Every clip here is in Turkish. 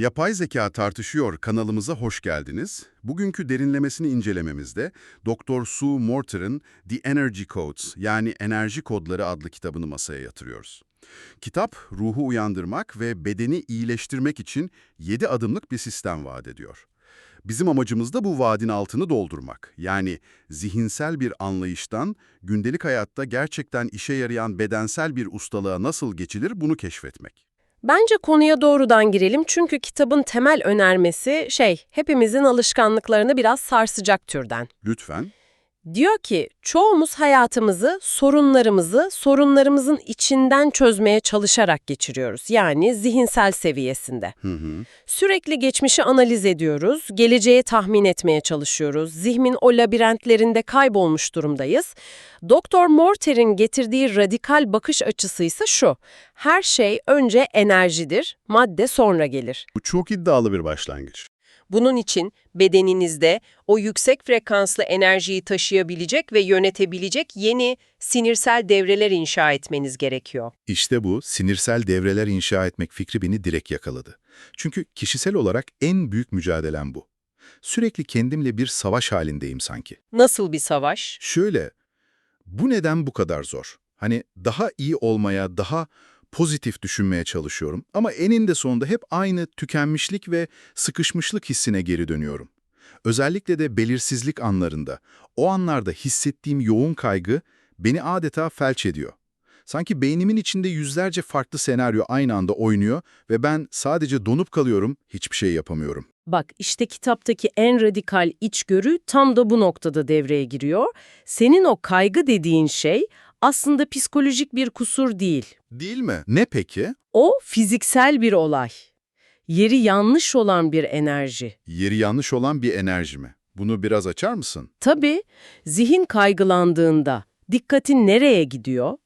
Yapay Zeka Tartışıyor kanalımıza hoş geldiniz. Bugünkü derinlemesini incelememizde Dr. Sue Morter'ın The Energy Codes yani Enerji Kodları adlı kitabını masaya yatırıyoruz. Kitap, ruhu uyandırmak ve bedeni iyileştirmek için 7 adımlık bir sistem vaat ediyor. Bizim amacımız da bu vaadin altını doldurmak. Yani zihinsel bir anlayıştan gündelik hayatta gerçekten işe yarayan bedensel bir ustalığa nasıl geçilir bunu keşfetmek. Bence konuya doğrudan girelim çünkü kitabın temel önermesi şey, hepimizin alışkanlıklarını biraz sarsacak türden. Lütfen. Diyor ki, çoğumuz hayatımızı, sorunlarımızı, sorunlarımızın içinden çözmeye çalışarak geçiriyoruz. Yani zihinsel seviyesinde. Hı hı. Sürekli geçmişi analiz ediyoruz, geleceği tahmin etmeye çalışıyoruz, zihnin o labirentlerinde kaybolmuş durumdayız. Doktor Morter'in getirdiği radikal bakış açısı ise şu, her şey önce enerjidir, madde sonra gelir. Bu çok iddialı bir başlangıç. Bunun için bedeninizde o yüksek frekanslı enerjiyi taşıyabilecek ve yönetebilecek yeni sinirsel devreler inşa etmeniz gerekiyor. İşte bu sinirsel devreler inşa etmek fikri beni direkt yakaladı. Çünkü kişisel olarak en büyük mücadelem bu. Sürekli kendimle bir savaş halindeyim sanki. Nasıl bir savaş? Şöyle, bu neden bu kadar zor? Hani daha iyi olmaya, daha pozitif düşünmeye çalışıyorum ama eninde sonunda hep aynı tükenmişlik ve sıkışmışlık hissine geri dönüyorum. Özellikle de belirsizlik anlarında, o anlarda hissettiğim yoğun kaygı beni adeta felç ediyor. Sanki beynimin içinde yüzlerce farklı senaryo aynı anda oynuyor ve ben sadece donup kalıyorum, hiçbir şey yapamıyorum. Bak işte kitaptaki en radikal içgörü tam da bu noktada devreye giriyor. Senin o kaygı dediğin şey aslında psikolojik bir kusur değil. Değil mi? Ne peki? O fiziksel bir olay. Yeri yanlış olan bir enerji. Yeri yanlış olan bir enerji mi? Bunu biraz açar mısın? Tabii zihin kaygılandığında dikkatin nereye gidiyor?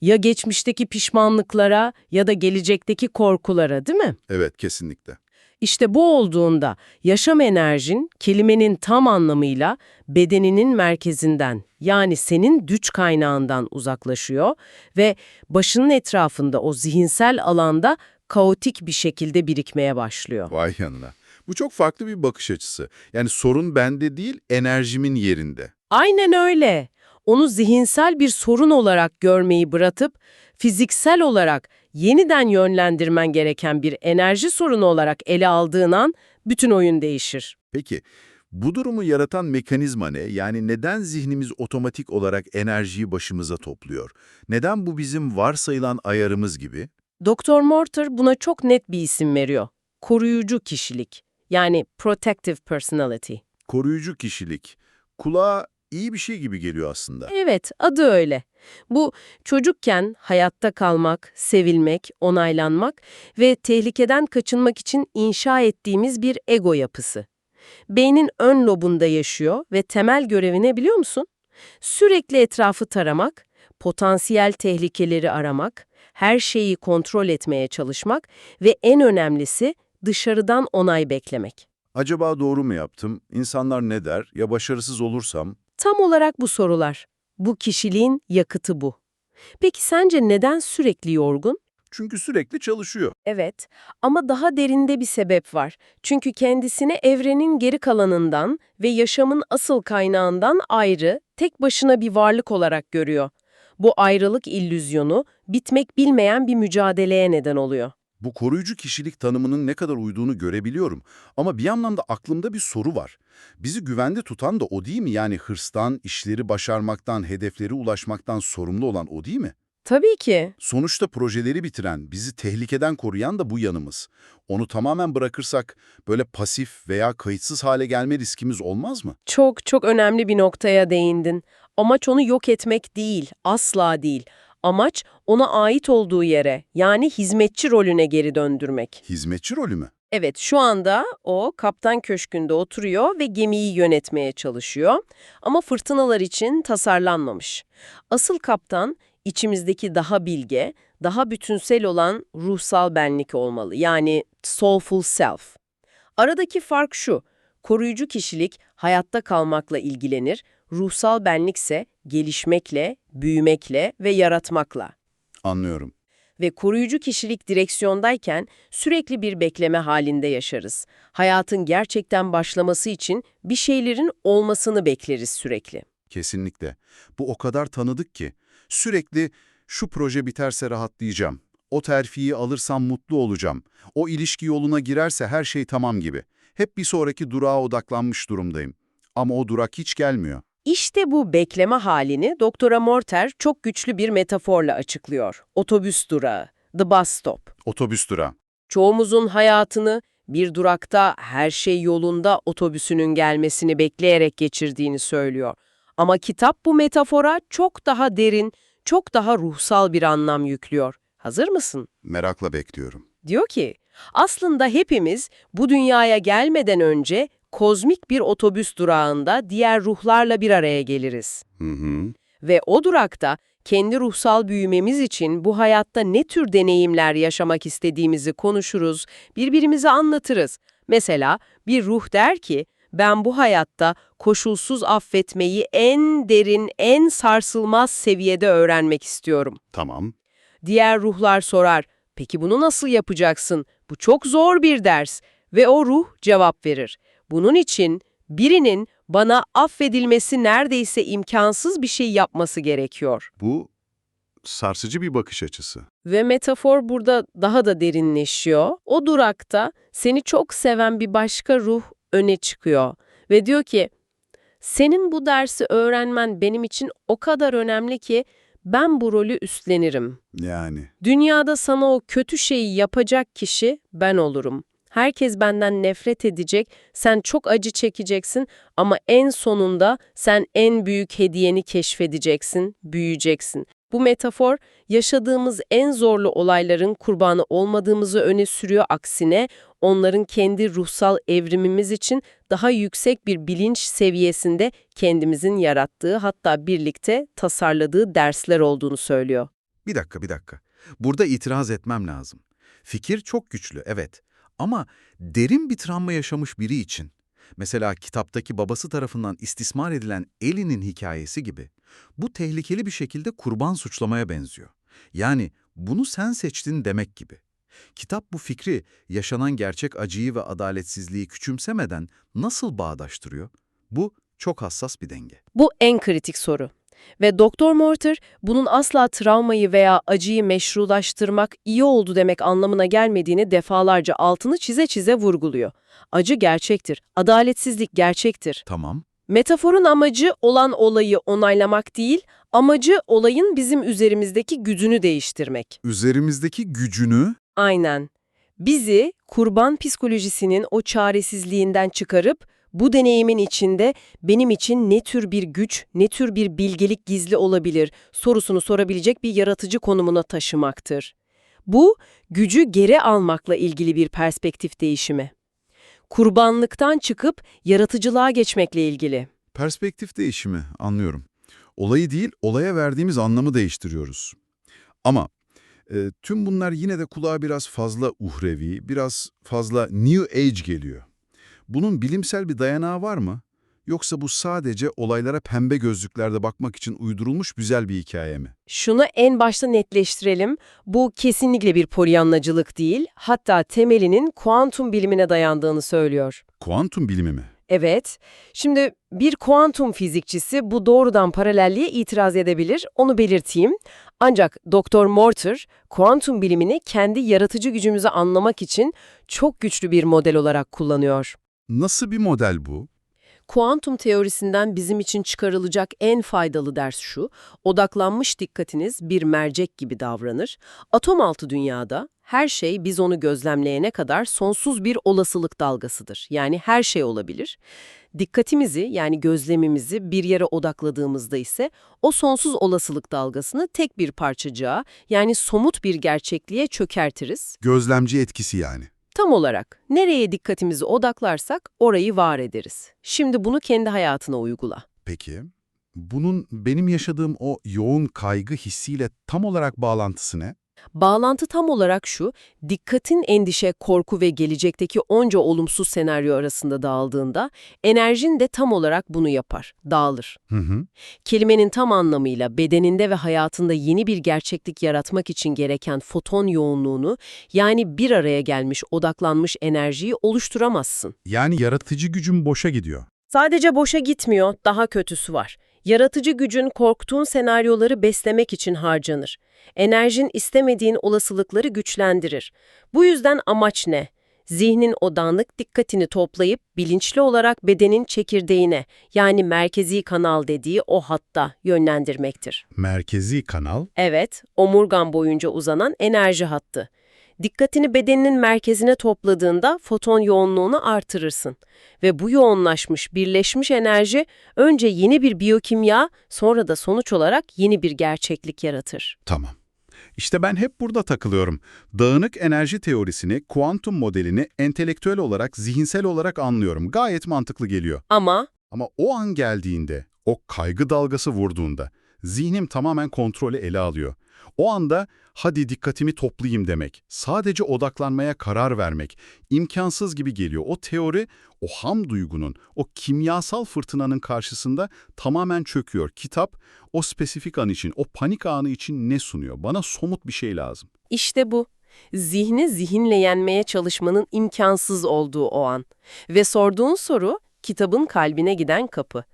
Ya geçmişteki pişmanlıklara ya da gelecekteki korkulara değil mi? Evet, kesinlikle. İşte bu olduğunda yaşam enerjin kelimenin tam anlamıyla bedeninin merkezinden yani senin güç kaynağından uzaklaşıyor ve başının etrafında o zihinsel alanda kaotik bir şekilde birikmeye başlıyor. Vay yanına. Bu çok farklı bir bakış açısı. Yani sorun bende değil, enerjimin yerinde. Aynen öyle. Onu zihinsel bir sorun olarak görmeyi bırakıp fiziksel olarak yeniden yönlendirmen gereken bir enerji sorunu olarak ele aldığın an bütün oyun değişir. Peki, bu durumu yaratan mekanizma ne? Yani neden zihnimiz otomatik olarak enerjiyi başımıza topluyor? Neden bu bizim varsayılan ayarımız gibi? Dr. Morter buna çok net bir isim veriyor. Koruyucu kişilik. Yani protective personality. Koruyucu kişilik. Kulağa iyi bir şey gibi geliyor aslında. Evet, adı öyle. Bu çocukken hayatta kalmak, sevilmek, onaylanmak ve tehlikeden kaçınmak için inşa ettiğimiz bir ego yapısı. Beynin ön lobunda yaşıyor ve temel görevi ne biliyor musun? Sürekli etrafı taramak, potansiyel tehlikeleri aramak, her şeyi kontrol etmeye çalışmak ve en önemlisi dışarıdan onay beklemek. Acaba doğru mu yaptım? İnsanlar ne der? Ya başarısız olursam? Tam olarak bu sorular. Bu kişiliğin yakıtı bu. Peki sence neden sürekli yorgun? Çünkü sürekli çalışıyor. Evet ama daha derinde bir sebep var. Çünkü kendisini evrenin geri kalanından ve yaşamın asıl kaynağından ayrı, tek başına bir varlık olarak görüyor. Bu ayrılık illüzyonu bitmek bilmeyen bir mücadeleye neden oluyor. Bu koruyucu kişilik tanımının ne kadar uyduğunu görebiliyorum. Ama bir yandan da aklımda bir soru var. Bizi güvende tutan da o değil mi? Yani hırstan, işleri başarmaktan, hedefleri ulaşmaktan sorumlu olan o değil mi? Tabii ki. Sonuçta projeleri bitiren, bizi tehlikeden koruyan da bu yanımız. Onu tamamen bırakırsak böyle pasif veya kayıtsız hale gelme riskimiz olmaz mı? Çok çok önemli bir noktaya değindin. Amaç onu yok etmek değil, asla değil. Amaç ona ait olduğu yere, yani hizmetçi rolüne geri döndürmek. Hizmetçi rolü mü? Evet, şu anda o kaptan köşkünde oturuyor ve gemiyi yönetmeye çalışıyor. Ama fırtınalar için tasarlanmamış. Asıl kaptan içimizdeki daha bilge, daha bütünsel olan ruhsal benlik olmalı. Yani soulful self. Aradaki fark şu, koruyucu kişilik hayatta kalmakla ilgilenir, ruhsal benlikse gelişmekle, büyümekle ve yaratmakla. Anlıyorum. Ve koruyucu kişilik direksiyondayken sürekli bir bekleme halinde yaşarız. Hayatın gerçekten başlaması için bir şeylerin olmasını bekleriz sürekli. Kesinlikle. Bu o kadar tanıdık ki. Sürekli şu proje biterse rahatlayacağım. O terfiyi alırsam mutlu olacağım. O ilişki yoluna girerse her şey tamam gibi. Hep bir sonraki durağa odaklanmış durumdayım. Ama o durak hiç gelmiyor. İşte bu bekleme halini Doktora Morter çok güçlü bir metaforla açıklıyor. Otobüs durağı, the bus stop. Otobüs durağı. Çoğumuzun hayatını bir durakta her şey yolunda otobüsünün gelmesini bekleyerek geçirdiğini söylüyor. Ama kitap bu metafora çok daha derin, çok daha ruhsal bir anlam yüklüyor. Hazır mısın? Merakla bekliyorum. Diyor ki, aslında hepimiz bu dünyaya gelmeden önce kozmik bir otobüs durağında diğer ruhlarla bir araya geliriz. Hı hı. Ve o durakta kendi ruhsal büyümemiz için bu hayatta ne tür deneyimler yaşamak istediğimizi konuşuruz, birbirimize anlatırız. Mesela bir ruh der ki, ben bu hayatta koşulsuz affetmeyi en derin, en sarsılmaz seviyede öğrenmek istiyorum. Tamam. Diğer ruhlar sorar, peki bunu nasıl yapacaksın? Bu çok zor bir ders. Ve o ruh cevap verir. Bunun için birinin bana affedilmesi neredeyse imkansız bir şey yapması gerekiyor. Bu sarsıcı bir bakış açısı. Ve metafor burada daha da derinleşiyor. O durakta seni çok seven bir başka ruh öne çıkıyor. Ve diyor ki, senin bu dersi öğrenmen benim için o kadar önemli ki ben bu rolü üstlenirim. Yani. Dünyada sana o kötü şeyi yapacak kişi ben olurum. Herkes benden nefret edecek, sen çok acı çekeceksin ama en sonunda sen en büyük hediyeni keşfedeceksin, büyüyeceksin. Bu metafor yaşadığımız en zorlu olayların kurbanı olmadığımızı öne sürüyor aksine onların kendi ruhsal evrimimiz için daha yüksek bir bilinç seviyesinde kendimizin yarattığı hatta birlikte tasarladığı dersler olduğunu söylüyor. Bir dakika, bir dakika. Burada itiraz etmem lazım. Fikir çok güçlü, evet. Ama derin bir travma yaşamış biri için, mesela kitaptaki babası tarafından istismar edilen Ellie'nin hikayesi gibi, bu tehlikeli bir şekilde kurban suçlamaya benziyor. Yani bunu sen seçtin demek gibi. Kitap bu fikri, yaşanan gerçek acıyı ve adaletsizliği küçümsemeden nasıl bağdaştırıyor? Bu çok hassas bir denge. Bu en kritik soru. Ve Doktor Mortar bunun asla travmayı veya acıyı meşrulaştırmak iyi oldu demek anlamına gelmediğini defalarca altını çize çize vurguluyor. Acı gerçektir, adaletsizlik gerçektir. Tamam, Metaforun amacı olan olayı onaylamak değil, amacı olayın bizim üzerimizdeki gücünü değiştirmek. Üzerimizdeki gücünü Aynen. Bizi kurban psikolojisinin o çaresizliğinden çıkarıp bu deneyimin içinde benim için ne tür bir güç, ne tür bir bilgelik gizli olabilir sorusunu sorabilecek bir yaratıcı konumuna taşımaktır. Bu, gücü geri almakla ilgili bir perspektif değişimi. Kurbanlıktan çıkıp yaratıcılığa geçmekle ilgili. Perspektif değişimi, anlıyorum. Olayı değil, olaya verdiğimiz anlamı değiştiriyoruz. Ama e, tüm bunlar yine de kulağa biraz fazla uhrevi, biraz fazla New Age geliyor. Bunun bilimsel bir dayanağı var mı? Yoksa bu sadece olaylara pembe gözlüklerde bakmak için uydurulmuş güzel bir hikaye mi? Şunu en başta netleştirelim. Bu kesinlikle bir polyanlacılık değil, hatta temelinin kuantum bilimine dayandığını söylüyor. Kuantum bilimi mi? Evet, şimdi bir kuantum fizikçisi bu doğrudan paralelliğe itiraz edebilir, onu belirteyim. Ancak Dr. Morter, kuantum bilimini kendi yaratıcı gücümüzü anlamak için çok güçlü bir model olarak kullanıyor. Nasıl bir model bu? Kuantum teorisinden bizim için çıkarılacak en faydalı ders şu, odaklanmış dikkatiniz bir mercek gibi davranır. Atom altı dünyada her şey biz onu gözlemleyene kadar sonsuz bir olasılık dalgasıdır. Yani her şey olabilir. Dikkatimizi yani gözlemimizi bir yere odakladığımızda ise o sonsuz olasılık dalgasını tek bir parçacığa yani somut bir gerçekliğe çökertiriz. Gözlemci etkisi yani. Tam olarak nereye dikkatimizi odaklarsak orayı var ederiz. Şimdi bunu kendi hayatına uygula. Peki, bunun benim yaşadığım o yoğun kaygı hissiyle tam olarak bağlantısı ne? Bağlantı tam olarak şu, dikkatin endişe, korku ve gelecekteki onca olumsuz senaryo arasında dağıldığında, enerjin de tam olarak bunu yapar, dağılır. Hı hı. Kelimenin tam anlamıyla bedeninde ve hayatında yeni bir gerçeklik yaratmak için gereken foton yoğunluğunu, yani bir araya gelmiş, odaklanmış enerjiyi oluşturamazsın. Yani yaratıcı gücüm boşa gidiyor. Sadece boşa gitmiyor, daha kötüsü var. Yaratıcı gücün korktuğun senaryoları beslemek için harcanır. Enerjin istemediğin olasılıkları güçlendirir. Bu yüzden amaç ne? Zihnin o dağınık dikkatini toplayıp bilinçli olarak bedenin çekirdeğine yani merkezi kanal dediği o hatta yönlendirmektir. Merkezi kanal, Evet, omurgan boyunca uzanan enerji hattı. Dikkatini bedeninin merkezine topladığında foton yoğunluğunu artırırsın. Ve bu yoğunlaşmış, birleşmiş enerji önce yeni bir biyokimya, sonra da sonuç olarak yeni bir gerçeklik yaratır. Tamam. İşte ben hep burada takılıyorum. Dağınık enerji teorisini, kuantum modelini entelektüel olarak, zihinsel olarak anlıyorum. Gayet mantıklı geliyor. Ama Ama o an geldiğinde, o kaygı dalgası vurduğunda, zihnim tamamen kontrolü ele alıyor. O anda hadi dikkatimi toplayayım demek, sadece odaklanmaya karar vermek imkansız gibi geliyor. O teori, o ham duygunun, o kimyasal fırtınanın karşısında tamamen çöküyor. Kitap, o spesifik an için, o panik anı için ne sunuyor? Bana somut bir şey lazım. işte bu. Zihni zihinle yenmeye çalışmanın imkansız olduğu o an. Ve sorduğun soru kitabın kalbine giden kapı.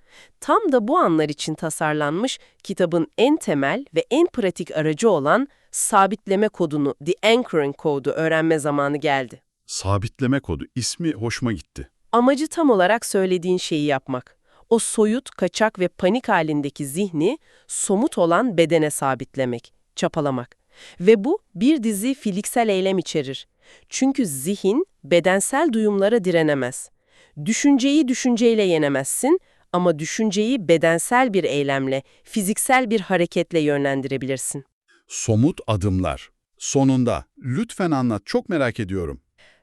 Tam da bu anlar için tasarlanmış kitabın en temel ve en pratik aracı olan sabitleme kodunu, The Anchoring Code'u öğrenme zamanı geldi. Sabitleme kodu, ismi hoşuma gitti. Amacı tam olarak söylediğin şeyi yapmak. O soyut, kaçak ve panik halindeki zihni somut olan bedene sabitlemek, çapalamak. Ve bu bir dizi fiziksel eylem içerir. Çünkü zihin bedensel duyumlara direnemez. Düşünceyi düşünceyle yenemezsin ama düşünceyi bedensel bir eylemle, fiziksel bir hareketle yönlendirebilirsin. Somut adımlar. Sonunda. Lütfen anlat, çok merak ediyorum.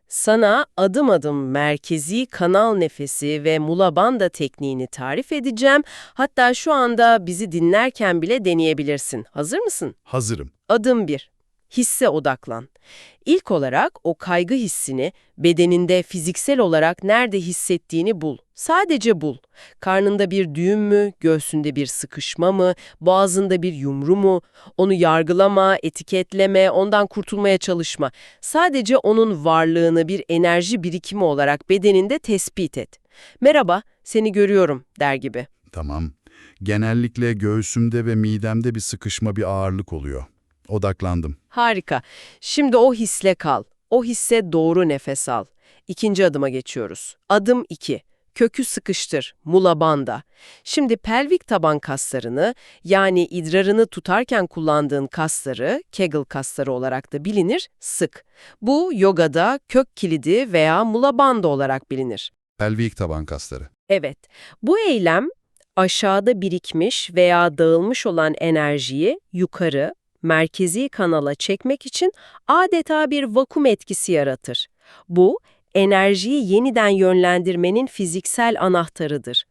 Sana adım adım merkezi kanal nefesi ve mulabanda tekniğini tarif edeceğim. Hatta şu anda bizi dinlerken bile deneyebilirsin. Hazır mısın? Hazırım. Adım 1. Hisse odaklan. İlk olarak o kaygı hissini bedeninde fiziksel olarak nerede hissettiğini bul. Sadece bul. Karnında bir düğüm mü, göğsünde bir sıkışma mı, boğazında bir yumru mu? Onu yargılama, etiketleme, ondan kurtulmaya çalışma. Sadece onun varlığını bir enerji birikimi olarak bedeninde tespit et. Merhaba, seni görüyorum der gibi. Tamam. Genellikle göğsümde ve midemde bir sıkışma, bir ağırlık oluyor. Odaklandım. Harika. Şimdi o hisle kal. O hisse doğru nefes al. İkinci adıma geçiyoruz. Adım 2. Kökü sıkıştır, mulabanda. Şimdi pelvik taban kaslarını, yani idrarını tutarken kullandığın kasları, Kegel kasları olarak da bilinir, sık. Bu yogada kök kilidi veya mulabanda olarak bilinir. Pelvik taban kasları. Evet, bu eylem aşağıda birikmiş veya dağılmış olan enerjiyi yukarı, merkezi kanala çekmek için adeta bir vakum etkisi yaratır. Bu, enerjiyi yeniden yönlendirmenin fiziksel anahtarıdır.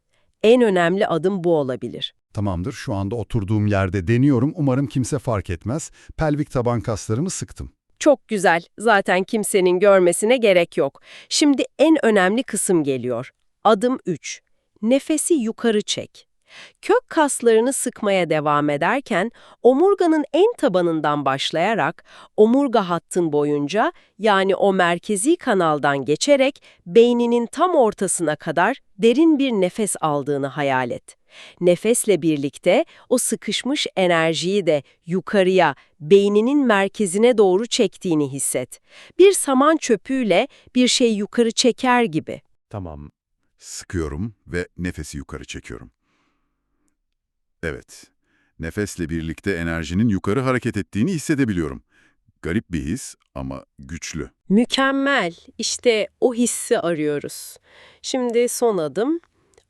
En önemli adım bu olabilir. Tamamdır, şu anda oturduğum yerde deniyorum. Umarım kimse fark etmez. Pelvik taban kaslarımı sıktım. Çok güzel. Zaten kimsenin görmesine gerek yok. Şimdi en önemli kısım geliyor. Adım 3. Nefesi yukarı çek. Kök kaslarını sıkmaya devam ederken omurganın en tabanından başlayarak omurga hattın boyunca yani o merkezi kanaldan geçerek beyninin tam ortasına kadar derin bir nefes aldığını hayal et. Nefesle birlikte o sıkışmış enerjiyi de yukarıya, beyninin merkezine doğru çektiğini hisset. Bir saman çöpüyle bir şey yukarı çeker gibi. Tamam. Sıkıyorum ve nefesi yukarı çekiyorum. Evet, nefesle birlikte enerjinin yukarı hareket ettiğini hissedebiliyorum. Garip bir his ama güçlü. Mükemmel. İşte o hissi arıyoruz. Şimdi son adım.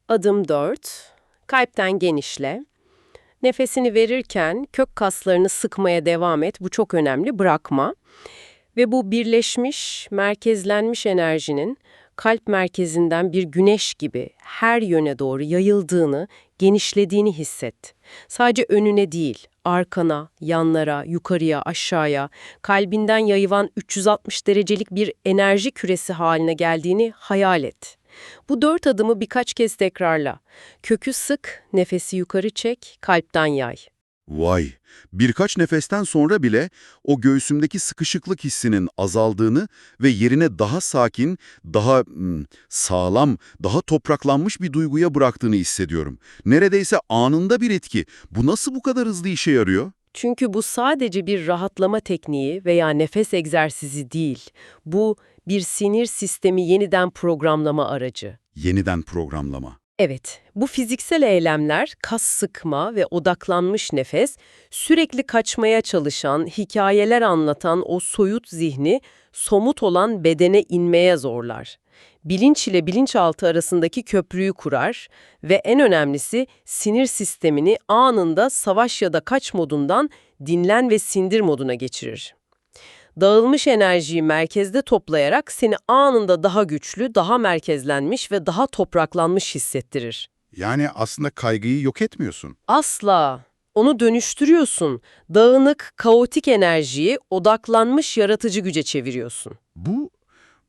Adım 4. Kalpten genişle. Nefesini verirken kök kaslarını sıkmaya devam et. Bu çok önemli. Bırakma. Ve bu birleşmiş, merkezlenmiş enerjinin kalp merkezinden bir güneş gibi her yöne doğru yayıldığını, genişlediğini hisset. Sadece önüne değil, arkana, yanlara, yukarıya, aşağıya, kalbinden yayılan 360 derecelik bir enerji küresi haline geldiğini hayal et. Bu dört adımı birkaç kez tekrarla. Kökü sık, nefesi yukarı çek, kalpten yay. Vay! Birkaç nefesten sonra bile o göğsümdeki sıkışıklık hissinin azaldığını ve yerine daha sakin, daha hmm, sağlam, daha topraklanmış bir duyguya bıraktığını hissediyorum. Neredeyse anında bir etki. Bu nasıl bu kadar hızlı işe yarıyor? Çünkü bu sadece bir rahatlama tekniği veya nefes egzersizi değil. Bu bir sinir sistemi yeniden programlama aracı. Yeniden programlama. Evet, bu fiziksel eylemler, kas sıkma ve odaklanmış nefes, sürekli kaçmaya çalışan, hikayeler anlatan o soyut zihni somut olan bedene inmeye zorlar. Bilinç ile bilinçaltı arasındaki köprüyü kurar ve en önemlisi sinir sistemini anında savaş ya da kaç modundan dinlen ve sindir moduna geçirir. Dağılmış enerjiyi merkezde toplayarak seni anında daha güçlü, daha merkezlenmiş ve daha topraklanmış hissettirir. Yani aslında kaygıyı yok etmiyorsun. Asla. Onu dönüştürüyorsun. Dağınık, kaotik enerjiyi odaklanmış yaratıcı güce çeviriyorsun. Bu,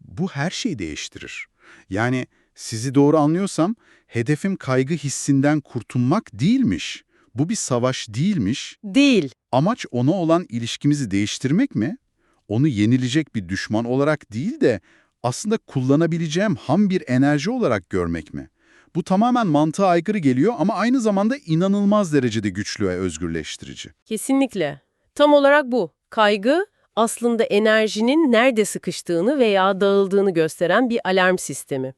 bu her şeyi değiştirir. Yani sizi doğru anlıyorsam hedefim kaygı hissinden kurtulmak değilmiş. Bu bir savaş değilmiş. Değil. Amaç ona olan ilişkimizi değiştirmek mi? Onu yenilecek bir düşman olarak değil de aslında kullanabileceğim ham bir enerji olarak görmek mi? Bu tamamen mantığa aykırı geliyor ama aynı zamanda inanılmaz derecede güçlü ve özgürleştirici. Kesinlikle. Tam olarak bu. Kaygı aslında enerjinin nerede sıkıştığını veya dağıldığını gösteren bir alarm sistemi.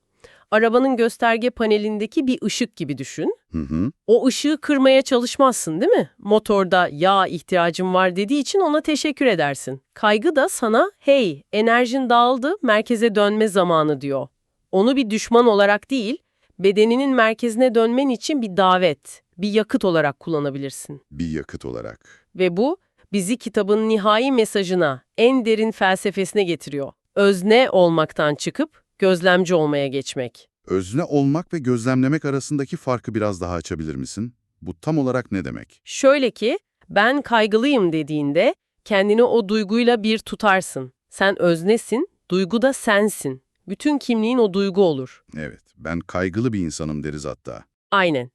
Arabanın gösterge panelindeki bir ışık gibi düşün. Hı hı. O ışığı kırmaya çalışmazsın değil mi? Motorda yağ ihtiyacım var dediği için ona teşekkür edersin. Kaygı da sana hey enerjin dağıldı merkeze dönme zamanı diyor. Onu bir düşman olarak değil, bedeninin merkezine dönmen için bir davet, bir yakıt olarak kullanabilirsin. Bir yakıt olarak. Ve bu bizi kitabın nihai mesajına, en derin felsefesine getiriyor. Özne olmaktan çıkıp gözlemci olmaya geçmek. Özne olmak ve gözlemlemek arasındaki farkı biraz daha açabilir misin? Bu tam olarak ne demek? Şöyle ki, ben kaygılıyım dediğinde kendini o duyguyla bir tutarsın. Sen öznesin, duygu da sensin. Bütün kimliğin o duygu olur. Evet, ben kaygılı bir insanım deriz hatta. Aynen.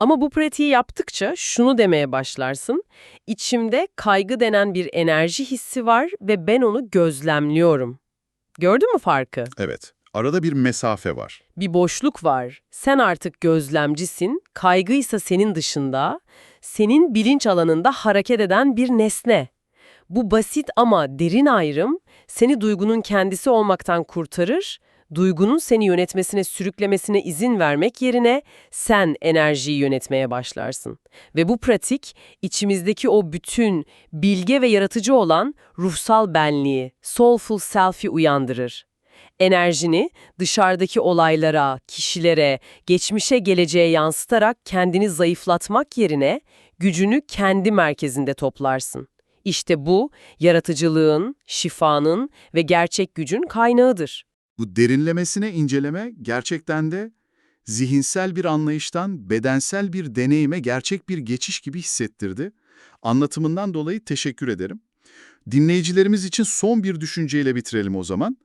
Ama bu pratiği yaptıkça şunu demeye başlarsın. İçimde kaygı denen bir enerji hissi var ve ben onu gözlemliyorum. Gördün mü farkı? Evet, arada bir mesafe var. Bir boşluk var. Sen artık gözlemcisin, kaygıysa senin dışında, senin bilinç alanında hareket eden bir nesne. Bu basit ama derin ayrım seni duygunun kendisi olmaktan kurtarır, duygunun seni yönetmesine, sürüklemesine izin vermek yerine sen enerjiyi yönetmeye başlarsın. Ve bu pratik içimizdeki o bütün, bilge ve yaratıcı olan ruhsal benliği, soulful self'i uyandırır. Enerjini dışarıdaki olaylara, kişilere, geçmişe geleceğe yansıtarak kendini zayıflatmak yerine gücünü kendi merkezinde toplarsın. İşte bu, yaratıcılığın, şifanın ve gerçek gücün kaynağıdır. Bu derinlemesine inceleme gerçekten de zihinsel bir anlayıştan bedensel bir deneyime gerçek bir geçiş gibi hissettirdi. Anlatımından dolayı teşekkür ederim. Dinleyicilerimiz için son bir düşünceyle bitirelim o zaman.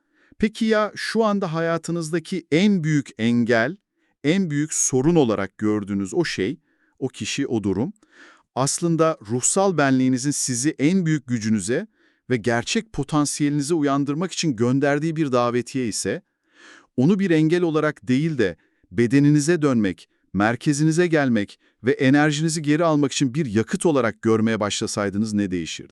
Peki ya şu anda hayatınızdaki en büyük engel, en büyük sorun olarak gördüğünüz o şey, o kişi, o durum, aslında ruhsal benliğinizin sizi en büyük gücünüze ve gerçek potansiyelinizi uyandırmak için gönderdiği bir davetiye ise, onu bir engel olarak değil de bedeninize dönmek, merkezinize gelmek ve enerjinizi geri almak için bir yakıt olarak görmeye başlasaydınız ne değişirdi?